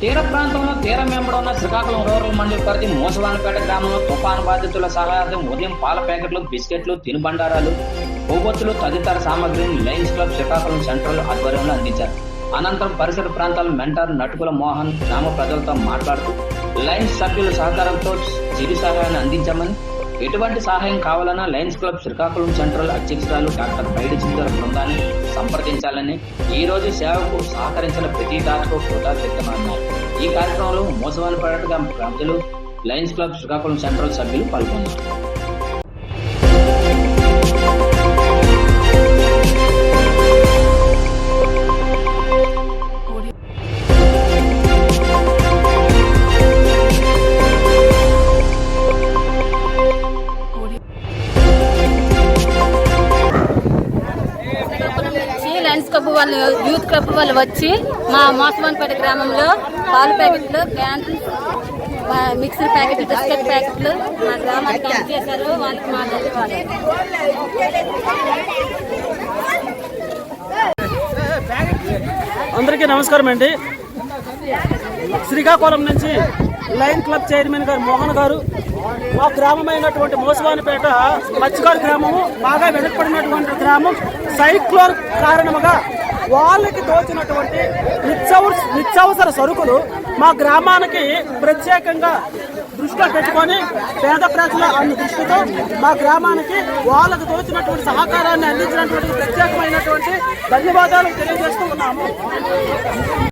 తీర ప్రాంతంలో తీరం వెంబడ ఉన్న శ్రీకాకుళం రూరల్ మండలి పరిధి మూసవానిపేట గ్రామంలో తుఫాను బాధితుల సహాయార్థం ఉదయం పాల ప్యాకెట్లు బిస్కెట్లు తినుబండారాలు కొవ్వొత్తులు తదితర సామాగ్రిని లయన్స్ క్లబ్ శ్రీకాకుళం సెంట్రల్ ఆధ్వర్యంలో అందించారు. అనంతరం పరిసర ప్రాంతాల మెంటర్ నటుకుల మోహన్ గ్రామ ప్రజలతో మాట్లాడుతూ లయన్స్ సభ్యుల సహకారంతో చిరు సహాయాన్ని అందించామని ఎటువంటి సహాయం కావాలన్నా లయన్స్ క్లబ్ శ్రీకాకుళం సెంట్రల్ అధ్యక్షురాలు డాక్టర్ పైడి చిందర బృందాన్ని సంప్రదించాలని ఈ రోజు సేవకు సహకరించిన ప్రతి దాతకు కృతజ్ఞతమన్నారు ఈ కార్యక్రమంలో మోసవానిపేటగా ప్రజలు లయన్స్ క్లబ్ శ్రీకాకుళం సెంట్రల్ సభ్యులు పాల్గొన్నారు. క్లబ్ వాళ్ళు యూత్ క్లబ్ వాళ్ళు వచ్చి మా మోసమాన్పేట గ్రామంలో పాలు ప్యాకెట్లు ప్యాంట్లు మిక్సర్ ప్యాకెట్ బిస్కెట్ ప్యాకెట్లు మా గ్రామానికి అందజేశారు వాళ్ళకి మా అందరికీ నమస్కారం అండి. శ్రీకాకుళం నుంచి లయన్ క్లబ్ చైర్మన్ గారు మోహన్ గారు మా గ్రామమైనటువంటి మోసవానిపేట మత్స్యకారు గ్రామము బాగా వెనుకబడినటువంటి గ్రామం సైక్లోన్ కారణముగా వాళ్ళకి దోచినటువంటి నిత్యవ నిత్యావసర సరుకులు మా గ్రామానికి ప్రత్యేకంగా దృష్టిలో పెట్టుకొని పేద ప్రజల అన్న దృష్టితో మా గ్రామానికి వాళ్ళకు తోచినటువంటి సహకారాన్ని అందించినటువంటి ప్రత్యేకమైనటువంటి ధన్యవాదాలు తెలియజేస్తూ ఉన్నాము.